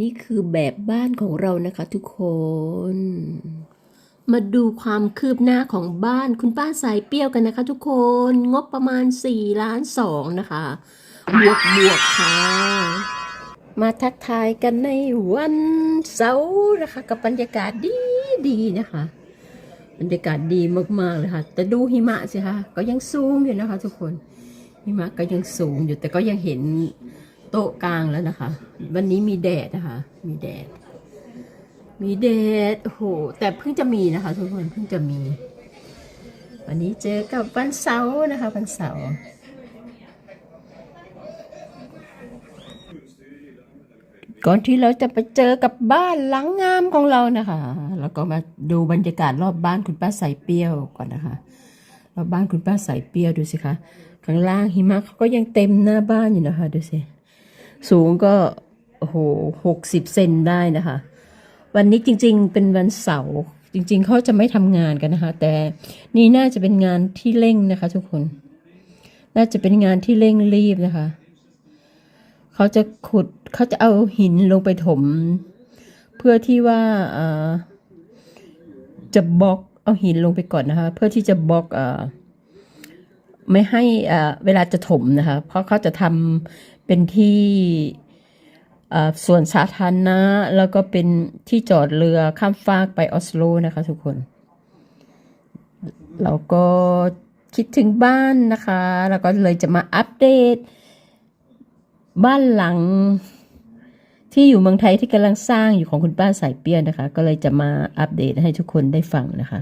นี่คือแบบบ้านของเรานะคะทุกคน มาดูความคืบหน้าของบ้านคุณป้าสายเปรี้ยวกันนะคะทุกคน งบประมาณ4ล้าน2นะคะ บวกบวกค่ะ มาทักทายกันในวันเสาร์นะคะ กับบรรยากาศดีดีนะคะ บรรยากาศดีมากๆเลยค่ะ แต่ดูหิมะสิคะ ก็ยังสูงอยู่นะคะทุกคน หิมะก็ยังสูงอยู่แต่ก็ยังเห็น โต๊ะกลางแล้วนะคะ วันนี้มีแดดนะคะ มีแดด มีแดดโอ้โหแต่เพิ่งจะมีนะคะ ทุกคนเพิ่งจะมี วันนี้เจอกับวันเสาร์นะคะวันเสาร์ก่อนที่เราจะไปเจอกับบ้านหลังงามของเรานะคะแล้วก็มาดูบรรยากาศรอบบ้านคุณป้าใส่เปรี้ยวก่อนนะคะรอบบ้านคุณป้าใส่เปรี้ยวดูสิคะข้างล่างหิมะเขาก็ยังเต็มหน้าบ้านอยู่นะคะดูสิ สูงก็โอ้โหหกสิบเซนได้นะคะ วันนี้จริงๆเป็นวันเสาร์จริง ๆเขาจะไม่ทำงานกันนะคะ แต่นี่น่าจะเป็นงานที่เร่งนะคะ ทุกคน น่าจะเป็นงานที่เร่งรีบนะคะเขาจะขุดเขาจะเอาหินลงไปถม เพื่อที่ว่าจะบล็อกเอาหินลงไปก่อนนะคะ เพื่อที่จะบล็อกอ่อ ไม่ให้เวลาจะถมนะคะ เพราะเขาจะทำเป็นที่ส่วนสาธารณะแล้วก็เป็นที่จอดเรือข้ามฟากไปออสโลนะคะทุกคน เราก็คิดถึงบ้านนะคะ แล้วก็เลยจะมาอัปเดต บ้านหลังที่อยู่เมืองไทยที่กำลังสร้างอยู่ของคุณป้าสายเปี้ยนะคะ ก็เลยจะมาอัปเดตให้ทุกคนได้ฟังนะคะ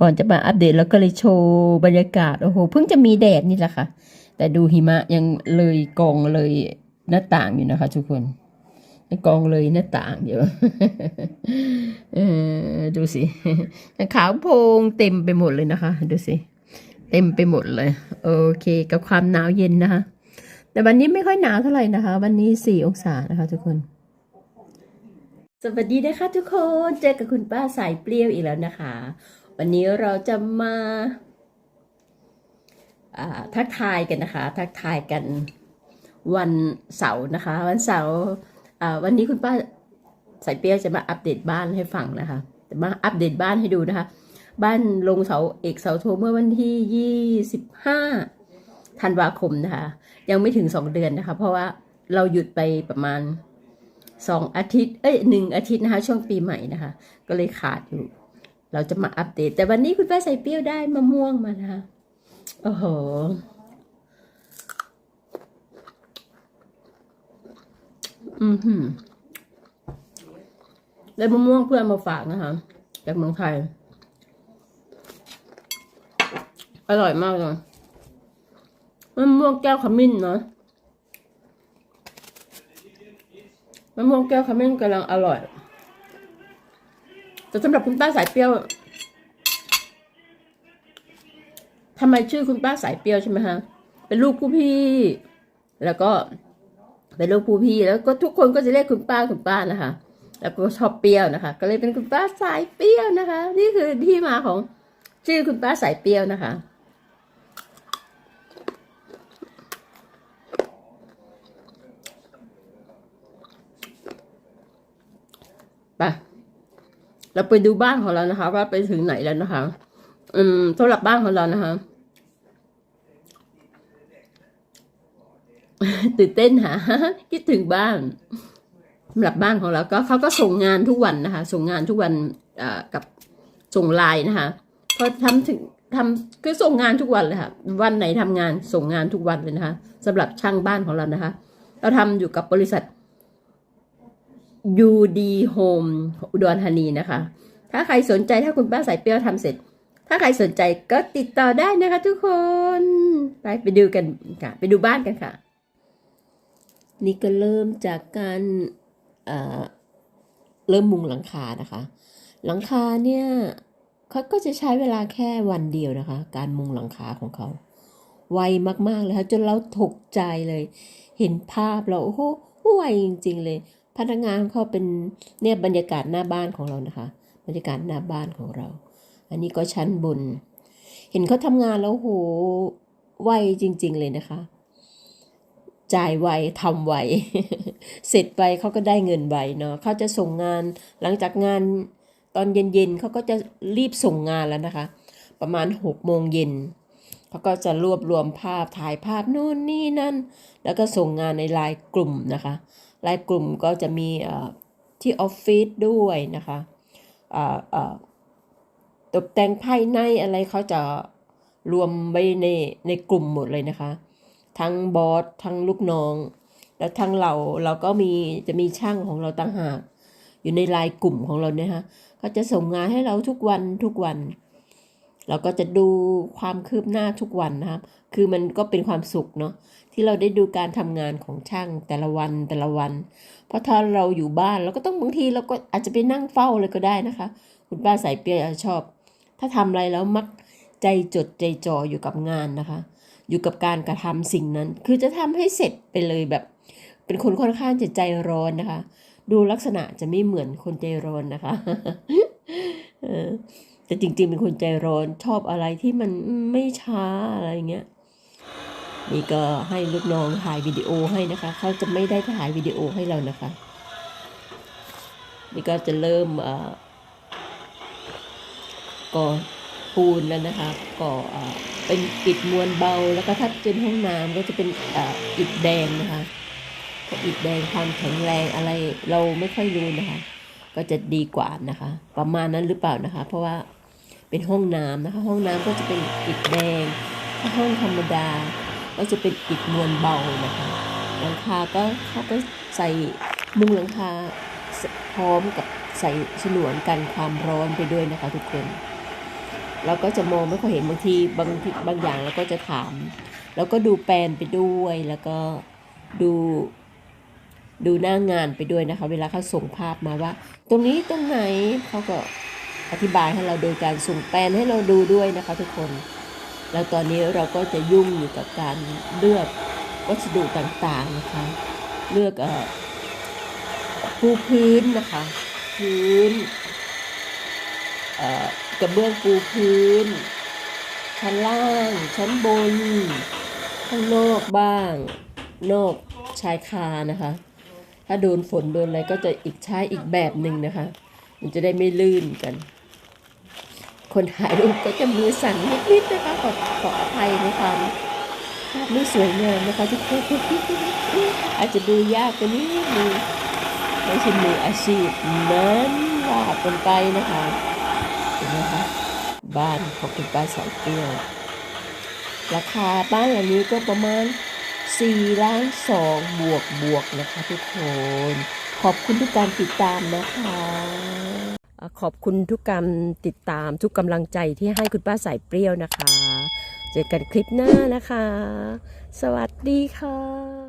ก่อนจะมาอัปเดตแล้วก็เลยโชว์บรรยากาศโอ้โหเพิ่งจะมีแดดนี่แหละค่ะ แต่ดูหิมะยังเลยกองเลยหน้าต่างอยู่นะคะ ทุกคนกองเลยหน้าต่างอยู่เออดูสิขาวโพงเต็มไปหมดเลยนะคะ ดูสิเต็มไปหมดเลย โอเค กับความหนาวเย็นนะคะ แต่วันนี้ไม่ค่อยหนาวเท่าไหร่นะคะ วันนี้สี่องศานะคะทุกคน สวัสดีนะคะทุกคน เจอกับคุณป้าสายเปรี้ยวอีกแล้วนะคะ วันนี้เราจะมาทักทายกันนะคะ ทักทายกันวันเสาร์นะคะ วันเสาร์วันนี้คุณป้าสายเปรี้ยจะมาอัปเดตบ้านให้ฟังนะคะจะมาอัปเดตบ้านให้ดูนะคะ บ้านลงเสาเอกเสาโทเมื่อวันที่ยี่สิบห้าธันวาคมนะคะ ยังไม่ถึงสองเดือนนะคะ เพราะว่าเราหยุดไปประมาณสองอาทิตย์เอ้ยหนึ่งอาทิตย์นะคะ ช่วงปีใหม่นะคะ ก็เลยขาดอยู่ เราจะมาอัปเดต แต่วันนี้คุณป้าใส่เปรี้ยวได้มะม่วงมานะคะโอ้โหอือหือได้มะม่วงเพื่อนมาฝากนะคะ จากเมืองไทย อร่อยมากเลยมะม่วงแก้วขมิ้นเนาะมะม่วงแก้วขมิ้นกำลังอร่อย แต่สำหรับคุณป้าสายเปรี้ยวทำไมชื่อคุณป้าสายเปรี้ยวใช่ไหมฮะ เป็นลูกผู้พี่ แล้วก็เป็นลูกผู้พี่ แล้วก็ทุกคนก็จะเรียกคุณป้าคุณป้านะคะ แล้วก็ชอบเปรี้ยวนะคะ ก็เลยเป็นคุณป้าสายเปรี้ยวนะคะ นี่คือที่มาของชื่อคุณป้าสายเปรี้ยวนะคะ ไป เราไปดูบ้านของเรานะคะ ว่าไปถึงไหนแล้วนะคะ อืมสำหรับบ้านของเรานะคะตื่นเต้นค่ะคิดถึงบ้านสำหรับบ้านของเราก็เขาก็ส่งงานทุกวันนะคะ ส่งงานทุกวันกับส่งไลน์นะคะพอทำถึงทำคือส่งงานทุกวันเลยค่ะ วันไหนทำงานส่งงานทุกวันเลยนะคะสำหรับช่างบ้านของเรานะคะ เราทำอยู่กับบริษัท UD Home อุดรธานีนะคะ ถ้าใครสนใจถ้าคุณป้าสายเปรี้ยวทำเสร็จ ถ้าใครสนใจก็ติดต่อได้นะคะทุกคน ไปไปดูกันค่ะ ไปดูบ้านกันค่ะ นี่ก็เริ่มจากการเอ่อเริ่มมุงหลังคานะคะ หลังคาเนี่ยเขาก็จะใช้เวลาแค่วันเดียวนะคะ การมุงหลังคาของเขา ไวมากๆเลยค่ะจนเราถกใจเลย เห็นภาพเราโอ้โหไวจริง ๆ เลย พนักงานเขาเป็นเนี่ยบรรยากาศหน้าบ้านของเรานะคะ บรรยากาศหน้าบ้านของเรา อันนี้ก็ชั้นบน เห็นเขาทำงานแล้วโหไวจริง ๆ เลยนะคะ จ่ายไวทำไว เสร็จไปเขาก็ได้เงินไวเนาะเขาจะส่งงานหลังจากงานตอนเย็นๆเขาก็จะรีบส่งงานแล้วนะคะ ประมาณหกโมงเย็นเขาก็จะรวบรวมภาพถ่ายภาพนู่นนี่นั่น แล้วก็ส่งงานในไลน์กลุ่มนะคะ ไลน์กลุ่มก็จะมีที่ออฟฟิศด้วยนะคะตกแต่งภายในอะไรเขาจะรวมไว้ในในกลุ่มหมดเลยนะคะ ทั้งบอสทั้งลูกน้อง แล้วทั้งเราเราก็มีจะมีช่างของเราต่างหาก อยู่ในไลน์กลุ่มของเราเนี่ยฮะก็จะส่งงานให้เราทุกวันทุกวัน เราก็จะดูความคืบหน้าทุกวันนะครับ คือมันก็เป็นความสุขเนาะที่เราได้ดูการทำงานของช่างแต่ละวันแต่ละวัน เพราะถ้าเราอยู่บ้านเราก็ต้องบางทีเราก็อาจจะไปนั่งเฝ้าเลยก็ได้นะคะ คุณป้าสายเปียชอบ ถ้าทำอะไรแล้วมักใจจดใจจ่ออยู่กับงานนะคะ อยู่กับการกระทำสิ่งนั้น คือจะทำให้เสร็จไปเลยแบบ เป็นคนค่อนข้างจะใจร้อนนะคะ ดูลักษณะจะไม่เหมือนคนใจร้อนนะคะ แต่จริง ๆ เป็นคนใจร้อนชอบอะไรที่มันไม่ช้าอะไรอย่างเงี้ยนี่ก็ให้ลูกน้องถ่ายวิดีโอให้นะคะ เขาจะไม่ได้ถ่ายวิดีโอให้เรานะคะ นี่ก็จะเริ่มก่อปูนแล้วนะคะก่อเป็นอิฐมวลเบา แล้วก็ถ้าเป็นห้องน้ำก็จะเป็นอ,อิฐแดงนะคะอิฐแดงความแข็งแรงอะไรเราไม่ค่อยรู้นะคะ ก็จะดีกว่านะคะ ประมาณนั้นหรือเปล่านะคะ เพราะว่าเป็นห้องน้ำนะคะ ห้องน้ำก็จะเป็นอิฐแดง ถ้าห้องธรรมดา ก็จะเป็นอิฐมวลเบานะคะหลังคาก็เขาก็ใส่มุงหลังคาพร้อมกับใส่ฉนวนกันความร้อนไปด้วยนะคะ ทุกคน เราก็จะมองไม่ค่อยเห็นบางทีบางทีบางอย่างเราก็จะถาม แล้วก็ดูแปลนไปด้วยแล้วก็ดู ดูหน้างานไปด้วยนะคะ เวลาเขาส่งภาพมาว่า ตรงนี้ตรงไหนเขาก็อธิบายให้เราโดยการส่งแปลนให้เราดูด้วยนะคะทุกคน แล้วตอนนี้เราก็จะยุ่งอยู่กับการเลือกวัสดุต่างๆนะคะ เลือกอปูพื้นนะคะ พื้นกระเบื้องปูพื้น ชั้นล่าง ชั้นบน ข้างนอกบ้าง นอกชายคานะคะ ถ้าโดนฝนโดนอะไรก็จะอีกใช้อีกแบบหนึ่งนะคะ มันจะได้ไม่ลื่นกัน คนถ่ายรูปก็จะมือสั่นนิดๆนะคะขอขออภัยในความภาพไม่สวยงามนะคะทุกคนอาจจะดูยากไปนิดนึงไม่ใช่มืออาชีพนั้นลาบกันไปนะคะเห็นไหมคะบ้านของคุณป้าสายเปรี้ยราคาบ้านหลังนี้ก็ประมาณ 4 ล้าน 2 บวกบวกนะคะทุกคน ขอบคุณทุกการติดตามนะคะอะขอบคุณทุกการติดตามทุกกำลังใจที่ให้คุณป้าสายเปรี้ยวนะคะ เจอกันคลิปหน้านะคะ สวัสดีค่ะ